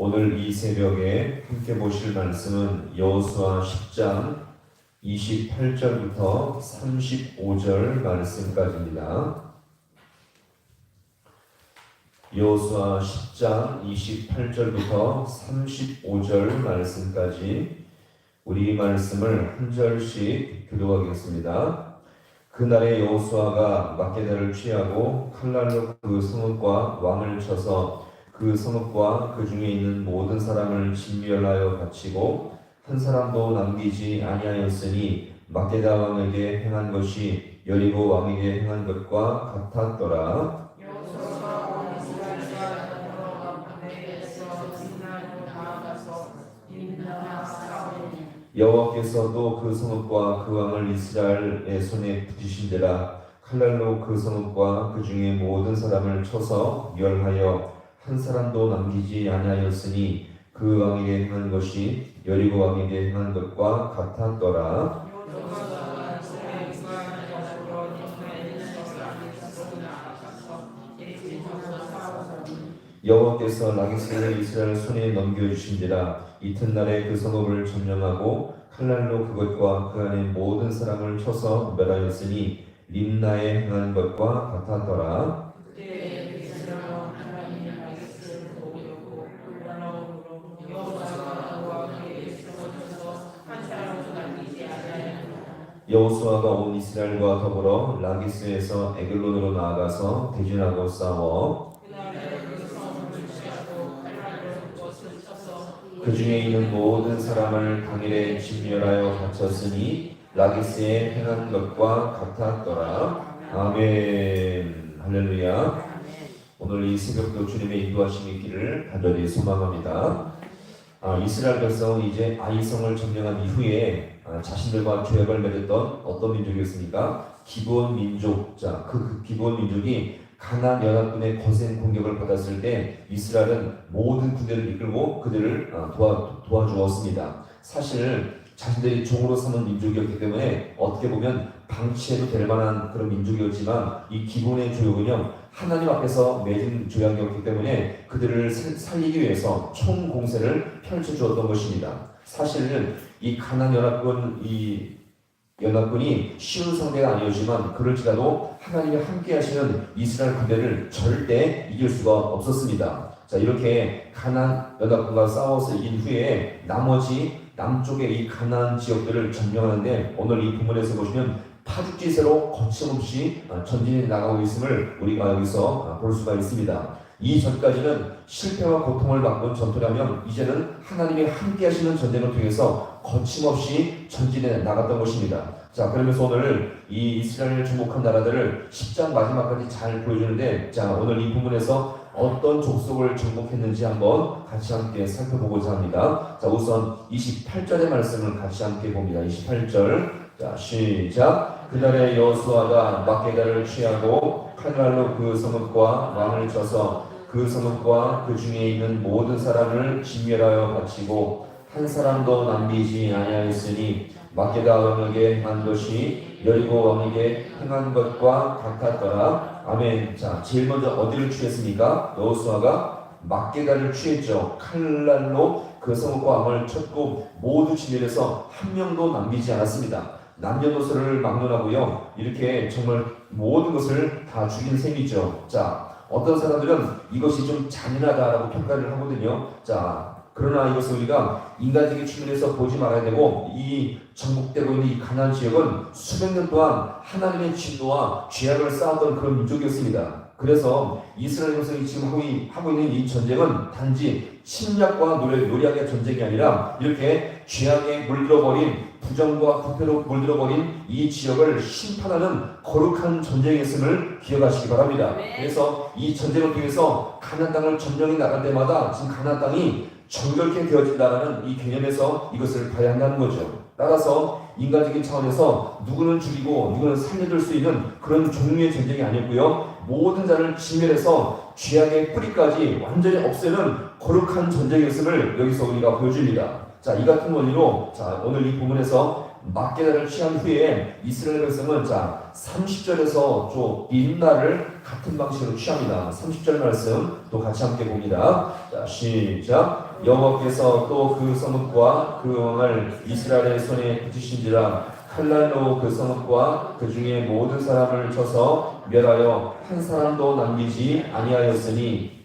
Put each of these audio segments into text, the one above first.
오늘 이 새벽에 함께 보실 말씀은 여호수아 10장 28절부터 35절 말씀까지입니다. 여호수아 10장 28절부터 35절 말씀까지 우리 말씀을 한 절씩 교도하겠습니다. 그날에 여호수아가 막게다를 취하고 칼날로 그 성읍과 왕을 쳐서 그 성읍과 그 중에 있는 모든 사람을 진멸하여 바치고 한 사람도 남기지 아니하였으니 막게다 왕에게 행한 것이 여리고 왕에게 행한 것과 같았더라. 여호와께서도 그 성읍과 그 왕을 이스라엘의 손에 붙이신지라 칼날로 그 성읍과 그 중에 모든 사람을 쳐서 멸하여 한 사람도 남기지 아니하였으니 그 왕에게 행한 것이 여리고 왕에게 행한 것과 같았더라. 여호와께서 라기스를 이스라엘 손에 넘겨주신지라 이튿날에 그 성읍을 점령하고 칼날로 그것과 그 안에 모든 사람을 쳐서 멸하였으니 림나에 행한 것과 같았더라. 여호수아가 온 이스라엘과 더불어 라기스에서 에글론으로 나아가서 대진하고 싸워 그 중에 있는 모든 사람을 당일에 진멸하여 바쳤으니 라기스에 행한 것과 같았더라. 아멘. 할렐루야. 오늘 이 새벽도 주님의 인도하심이 있기를 간절히 소망합니다. 아, 이스라엘 백성은 이제 아이성을 점령한 이후에 아, 자신들과 조약을 맺었던 어떤 민족이었습니까? 기본 민족. 자, 그, 그 기본 민족이 가나안 연합군의 거센 공격을 받았을 때 이스라엘은 모든 군대를 이끌고 그들을 아, 도와 도와주었습니다. 사실 자신들이 종으로 삼은 민족이었기 때문에 어떻게 보면 방치해도 될 만한 그런 민족이었지만 이 기본의 조약은요 하나님 앞에서 맺은 조약이었기 때문에 그들을 살리기 위해서 총 공세를 펼쳐 주었던 것입니다. 사실은 이 가나안 연합군 이 연합군이 쉬운 상대가 아니었지만 그럴지라도 하나님이 함께 하시는 이스라엘 군대를 절대 이길 수가 없었습니다. 자 이렇게 가난 연합군과 싸워서 이긴 후에 나머지 남쪽의 이 가난 지역들을 점령하는데 오늘 이 부문에서 보시면 파죽지세로 거침없이 전진해 나가고 있음을 우리가 여기서 볼 수가 있습니다. 이 전까지는 실패와 고통을 받은 전투라면 이제는 하나님이 함께 하시는 전쟁을 통해서 거침없이 전진해 나갔던 것입니다. 자, 그러면서 오늘 이 이스라엘을 주목한 나라들을 10장 마지막까지 잘 보여주는데 자, 오늘 이 부분에서 어떤 족속을 정복했는지 한번 같이 함께 살펴보고자 합니다. 자, 우선 28절의 말씀을 같이 함께 봅니다. 28절. 자, 시작. 그날에 여호수아가 막게다를 취하고 칼날로 그 성읍과 왕을 쳐서 그 성읍과 그 중에 있는 모든 사람을 진멸하여 바치고 한 사람도 남기지 아니하였으니 막게다 왕에게 행한 것이 여리고 왕에게 행한 것과 같았더라. 아멘. 자, 제일 먼저 어디를 취했습니까? 여호수아가 막게다를 취했죠. 칼날로 그 성읍과 왕을 쳤고 모두 진멸해서 한 명도 남기지 않았습니다. 남녀노소를 막론하고요. 이렇게 정말 모든 것을 다 죽인 셈이죠. 자, 어떤 사람들은 이것이 좀 잔인하다라고 평가를 하거든요. 자, 그러나 이것을 우리가 인간적인 측면에서 보지 말아야 되고 이 정복되고 있는 이 가나안 지역은 수백 년 동안 하나님의 진노와 죄악을 쌓았던 그런 민족이었습니다. 그래서 이스라엘 백성이 지금 하고, 있는 이 전쟁은 단지 침략과 노래, 노략의 전쟁이 아니라 이렇게 죄악에 물들어버린 부정과 부패로 물들어버린 이 지역을 심판하는 거룩한 전쟁이었음을 기억하시기 바랍니다. 그래서 이 전쟁을 통해서 가나안 땅을 점령해 나갈 때마다 지금 가나안 땅이 정결케 되어진다는 이 개념에서 이것을 봐야 한다는 거죠. 따라서 인간적인 차원에서 누구는 죽이고 누구는 살려줄 수 있는 그런 종류의 전쟁이 아니었고요. 모든 자를 진멸해서 죄악의 뿌리까지 완전히 없애는 거룩한 전쟁이었음을 여기서 우리가 보여줍니다. 자, 이 같은 원리로 자 오늘 이 부분에서 막게다를 취한 후에 이스라엘 백성은 자 30절에서 또 림나를 같은 방식으로 취합니다. 30절 말씀 또 같이 함께 봅니다. 자 시작 여호와께서 또 그 성읍과 그 왕을 이스라엘의 손에 붙이신지라 칼날로 그 성읍과 그 중에 모든 사람을 쳐서 멸하여 한 사람도 남기지 아니하였으니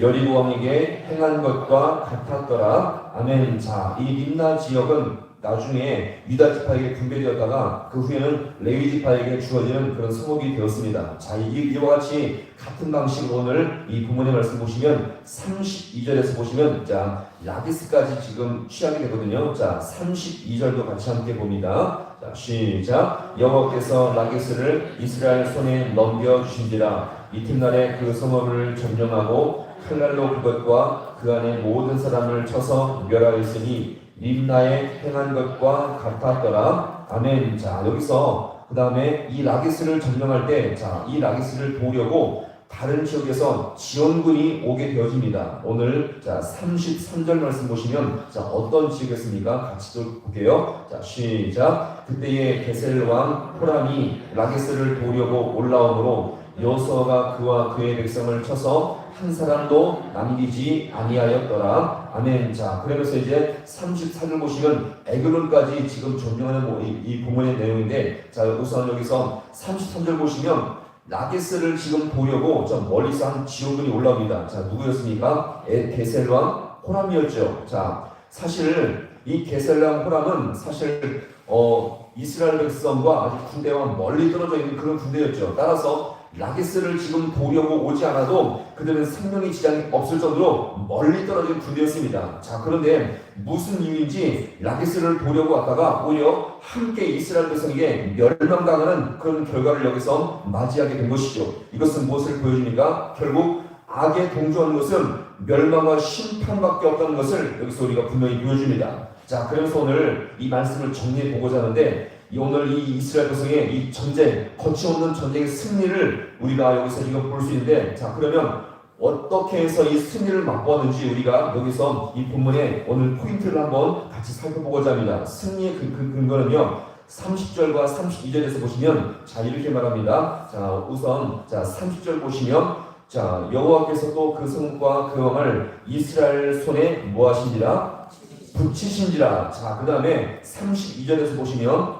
여리고 왕에게 행한 것과 같았더라. 아멘. 자, 이 림나 지역은 나중에 유다 지파에게 분배되었다가 그 후에는 레위 지파에게 주어지는 그런 성읍이 되었습니다. 자, 이, 이와 같이 같은 방식으로 오늘 이 부모님 말씀 보시면 32절에서 보시면 자, 라기스까지 지금 취하게 되거든요. 자, 32절도 같이 함께 봅니다. 자, 시작. 여호와께서 라기스를 이스라엘 손에 넘겨 주신지라 이튿날에 그 성읍을 점령하고 칼날로 그것과 그 안에 모든 사람을 쳐서 멸하였으니 림나에 행한 것과 같았더라. 아멘. 자 여기서 그 다음에 이 라기스를 점령할 때, 자 이 라기스를 도우려고 다른 지역에서 지원군이 오게 되어집니다. 오늘 자 33절 말씀 보시면 자 어떤 지역이었습니까? 같이 또 볼게요. 자 시작. 그때에 게셀 왕 호람이 라기스를 도우려고 올라오므로 여호수아가 그와 그의 백성을 쳐서 한 사람도 남기지 아니하였더라. 아멘. 자, 그러면서 이제 34절 보시면 에그론까지 지금 뭐 이, 이 본문의 내용인데, 자, 우선 여기서 33절 보시면 라게스를 지금 보려고 저 멀리서 한 지원군이 올라옵니다. 자, 누구였습니까? 에, 게셀왕 호람이었죠. 자, 사실 이 게셀왕 호람은 사실 어, 이스라엘 백성과 아주 군대와 멀리 떨어져 있는 그런 군대였죠. 따라서 라게스를 지금 보려고 오지 않아도 그들은 생명의 지장이 없을 정도로 멀리 떨어진 군대였습니다. 자, 그런데 무슨 이유인지 라게스를 보려고 왔다가 오히려 함께 이스라엘 백성에게 멸망당하는 그런 결과를 여기서 맞이하게 된 것이죠. 이것은 무엇을 보여줍니까? 결국 악에 동조하는 것은 멸망과 심판밖에 없다는 것을 여기서 우리가 분명히 보여줍니다. 자, 그래서 오늘 이 말씀을 정리해 보고자 하는데 이 오늘 이 이스라엘 백성의 이 전쟁, 거침없는 전쟁의 승리를 우리가 여기서 지금 볼수 있는데, 자, 그러면 어떻게 해서 이 승리를 맛보았는지 우리가 여기서 이 본문에 오늘 포인트를 한번 같이 살펴보고자 합니다. 승리의 그, 그 근거는요, 30절과 32절에서 보시면, 자, 이렇게 말합니다. 자, 우선, 자, 30절 보시면, 자, 여호와께서 또 그 성과 그 왕을 이스라엘 손에 뭐 하신지라? 붙이신지라. 자, 그 다음에 32절에서 보시면,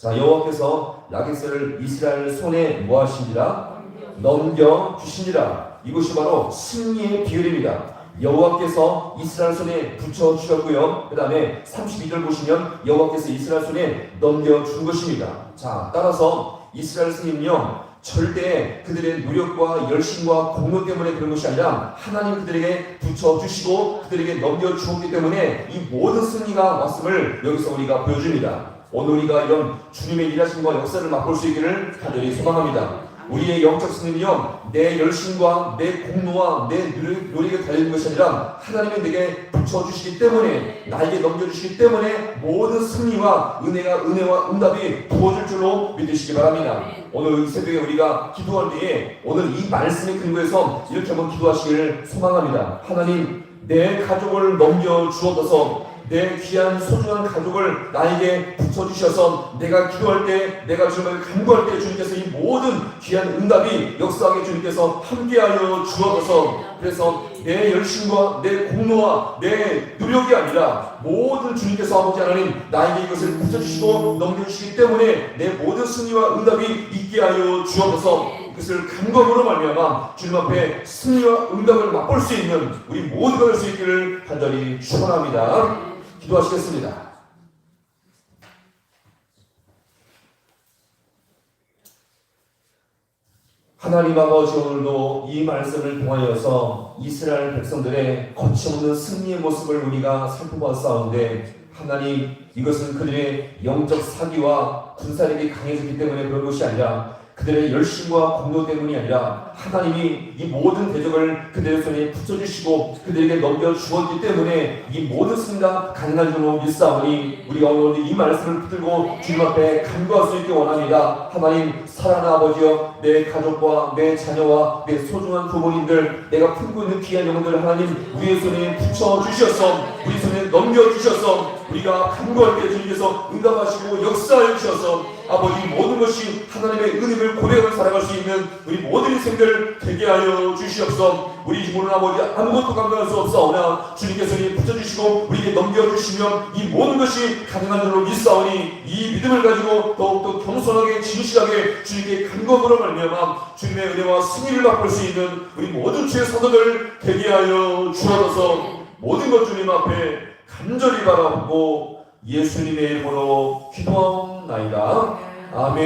자 여호와께서 라게스를 이스라엘 손에 뭐 하신지라 넘겨 주시니라 이것이 바로 승리의 비결입니다. 여호와께서 이스라엘 손에 붙여 주셨고요. 그 다음에 32절 보시면 여호와께서 이스라엘 손에 넘겨 준 것입니다. 자 따라서 이스라엘 승리는요 절대 그들의 노력과 열심과 공로 때문에 그런 것이 아니라 하나님 그들에게 붙여 주시고 그들에게 넘겨 주었기 때문에 이 모든 승리가 왔음을 여기서 우리가 보여줍니다. 오늘 우리가 이런 주님의 일하심과 역사를 맛볼 수 있기를 간절히 소망합니다. 우리의 영적 승리는요, 내 열심과 내 공로와 내 노력에 달리는 것이 아니라 하나님이 내게 붙여주시기 때문에, 나에게 넘겨주시기 때문에 모든 승리와 은혜가, 은혜와 응답이 부어질 줄로 믿으시기 바랍니다. 오늘 이 새벽에 우리가 기도할 때에 오늘 이 말씀의 근거에서 이렇게 한번 기도하시기를 소망합니다. 하나님, 내 가족을 넘겨 주옵소서 내 귀한 소중한 가족을 나에게 붙여주셔서 내가 기도할 때 내가 주님을 간구할 때 주님께서 이 모든 귀한 응답이 역사하게 주님께서 함께하여 주옵소서 그래서 내 열심과 내 공로와 내 노력이 아니라 모든 주님께서 아버지 하나님 나에게 이것을 붙여주시고 넘겨주시기 때문에 내 모든 승리와 응답이 있게 하여 주옵소서 그것을 간검으로 말미암아 주님 앞에 승리와 응답을 맛볼 수 있는 우리 모두가 될 수 있기를 간절히 축원합니다. 기도하시겠습니다. 하나님 아버지 오늘도 이 말씀을 통하여서 이스라엘 백성들의 거침없는 승리의 모습을 우리가 살펴봤사온데 하나님 이것은 그들의 영적 사기와 군사력이 강해졌기 때문에 그런 것이 아니라 그들의 열심과 공로 때문이 아니라 하나님이 이 모든 대적을 그들의 손에 붙여주시고 그들에게 넘겨주었기 때문에 이 모든 승리가 가능한 줄로 믿사오니 우리가 오늘 이 말씀을 붙들고 주님 앞에 간구할 수 있게 원합니다. 하나님 사랑하는 아버지여 내 가족과 내 자녀와 내 소중한 부모님들 내가 품고 있는 귀한 영혼들 하나님 우리의 손에 붙여주셔서 우리 손에 넘겨주셔서 우리가 간구할 때 주님께서 응답하시고 역사해 주셔서 아버지 모든 것이 하나님의 은혜를 고백하며 살아갈 수 있는 우리 모든 인생들 되게 하여 주시옵소서. 우리 주부는 아버지 아무것도 감당할 수 없사오나 주님께서 이 붙여주시고 우리에게 넘겨주시면 이 모든 것이 가능한 줄로 믿사오니 이 믿음을 가지고 더욱더 겸손하게 진실하게 주님께 간검으로 말미암아 주님의 은혜와 승리를 맛볼 수 있는 우리 모든 주의 사도들 되게 하여 주옵소서 모든 것 주님 앞에 간절히 바라보고 예수님의 이름으로 기도하옵나이다 아멘